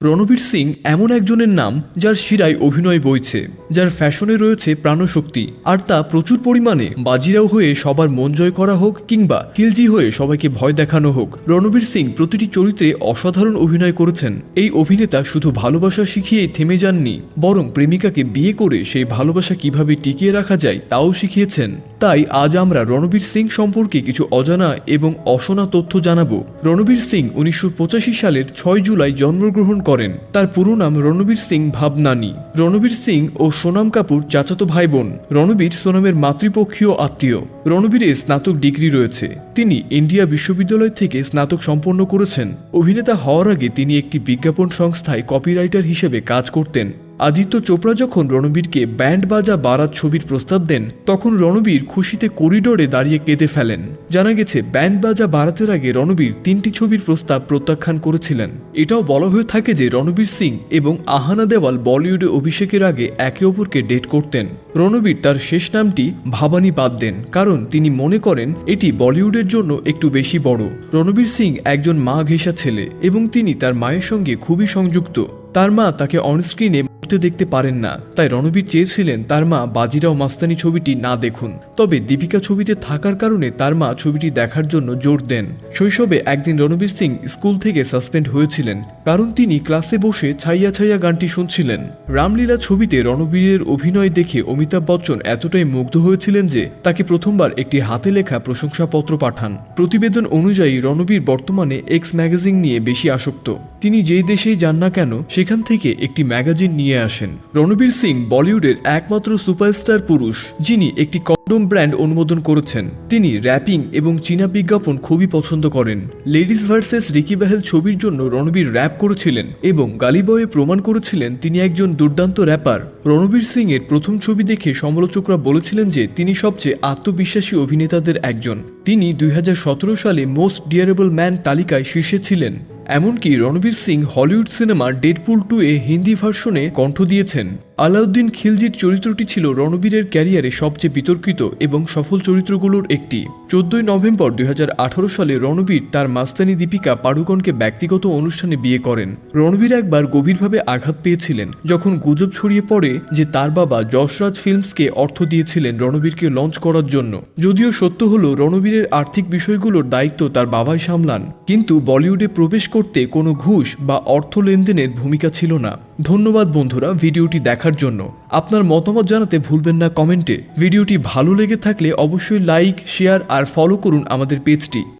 রণবীর সিং এমন একজনের নাম যার শিরায় অভিনয় বইছে, যার ফ্যাশনে রয়েছে প্রাণশক্তি। আর তা প্রচুর পরিমাণে বাজিরাও হয়ে সবার মন জয় করা হোক কিংবা কিলজি হয়ে সবাইকে ভয় দেখানো হোক। রণবীর সিং প্রতিটি চরিত্রে অসাধারণ অভিনয় করেছেন। এই অভিনেতা শুধু ভালোবাসা শিখিয়েই থেমে যাননি, বরং প্রেমিকাকে বিয়ে করে সেই ভালোবাসা কীভাবে টিকিয়ে রাখা যায় তাও শিখিয়েছেন। তাই আজ আমরা রণবীর সিং সম্পর্কে কিছু অজানা এবং অশোনা তথ্য জানাব। রণবীর সিং উনিশশো পঁচাশি সালের ছয় জুলাই জন্মগ্রহণ করেন। তার পুরো নাম রণবীর সিং ভাবনানি। রণবীর সিং ও সোনাম কাপুর চাচাতো ভাই বোন রণবীর সোনামের মাতৃপক্ষীয় আত্মীয়। রণবীরের স্নাতক ডিগ্রি রয়েছে। তিনি ইন্ডিয়া বিশ্ববিদ্যালয় থেকে স্নাতক সম্পন্ন করেছেন। অভিনেতা হওয়ার আগে তিনি একটি বিজ্ঞাপন সংস্থায় কপিরাইটার হিসেবে কাজ করতেন। আদিত্য চোপড়া যখন রণবীরকে ব্যান্ড বাজা বারাত ছবির প্রস্তাব দেন, তখন রণবীর খুশিতে করিডোরে দাঁড়িয়ে কেঁদে ফেলেন। জানা গেছে, ব্যান্ড বাজা বারাতের আগে রণবীর তিনটি ছবির প্রস্তাব প্রত্যাখ্যান করেছিলেন। এটাও বলা হয়ে থাকে যে, রণবীর সিং এবং আহানা দেওয়াল বলিউডে অভিষেকের আগে একে অপরকে ডেট করতেন। রণবীর তার শেষ নামটি ভাবানী বাদ দেন, কারণ তিনি মনে করেন, এটি বলিউডের জন্য একটু বেশি বড়। রণবীর সিং একজন মা ঘেঁষা ছেলে এবং তিনি তার মায়ের সঙ্গে খুবই সংযুক্ত। তার মা তাকে অনস্ক্রিনে মরতে দেখতে পারেন না। তাই রণবীর চেয়েছিলেন তার মা বাজিরাও মাস্তানি ছবিটি না দেখুন। তবে দীপিকা ছবিতে থাকার কারণে তার মা ছবিটি দেখার জন্য জোর দেন। শৈশবে একদিন রণবীর সিং স্কুল থেকে সাসপেন্ড হয়েছিলেন, কারণ তিনি ক্লাসে বসে ছাইয়া ছাইয়া গানটি শুনছিলেন। রামলীলা ছবিতে রণবীরের অভিনয় দেখে অমিতাভ বচ্চন এতটাই মুগ্ধ হয়েছিলেন যে তাকে প্রথমবার একটি হাতে লেখা প্রশংসাপত্র পাঠান। প্রতিবেদন অনুযায়ী রণবীর বর্তমানে এক্স ম্যাগাজিন নিয়ে বেশি আসক্ত। তিনি যেই দেশেই যান না কেন, সেখান থেকে একটি ম্যাগাজিন নিয়ে আসেন। রণবীর সিং বলিউডের একমাত্র সুপারস্টার পুরুষ, যিনি একটি কন্ডোম ব্র্যান্ড অনুমোদন করেছেন। তিনি র্যাপিং এবং চীনা বিজ্ঞাপন খুবই পছন্দ করেন। লেডিস ভার্সেস রিকি বাহেল ছবির জন্য রণবীর র্যাপ করেছিলেন এবং গালিবয়ে প্রমাণ করেছিলেন তিনি একজন দুর্দান্ত র্যাপার। রণবীর সিং এর প্রথম ছবি দেখে সমালোচকরা বলেছিলেন যে তিনি সবচেয়ে আত্মবিশ্বাসী অভিনেতাদের একজন। তিনি দুই হাজার সতেরো সালে মোস্ট ডিয়ারেবল ম্যান তালিকায় শীর্ষে ছিলেন। এমনকি রণবীর সিং হলিউড সিনেমার ডেডপুল টু এ হিন্দি ভার্সনে কণ্ঠ দিয়েছেন। আলাউদ্দিন খিলজির চরিত্রটি ছিল রণবীরের ক্যারিয়ারে সবচেয়ে বিতর্কিত এবং সফল চরিত্রগুলোর একটি। চোদ্দই নভেম্বর দুই হাজার আঠারো সালে রণবীর তার মাস্তানি দীপিকা পাড়ুকনকে ব্যক্তিগত অনুষ্ঠানে বিয়ে করেন। রণবীর একবার গভীরভাবে আঘাত পেয়েছিলেন, যখন গুজব ছড়িয়ে পড়ে যে তার বাবা যশরাজ ফিল্মসকে অর্থ দিয়েছিলেন রণবীরকে লঞ্চ করার জন্য। যদিও সত্য হল, রণবীরের আর্থিক বিষয়গুলোর দায়িত্ব তার বাবাই সামলান, কিন্তু বলিউডে প্রবেশ করতে কোনো ঘুষ বা অর্থ লেনদেনের ভূমিকা ছিল না। ধন্যবাদ বন্ধুরা ভিডিওটি দেখার জন্য। আপনার মতামত জানাতে ভুলবেন না কমেন্টে। ভিডিওটি ভালো লেগে থাকলে অবশ্যই লাইক, শেয়ার আর ফলো করুন আমাদের পেজটি।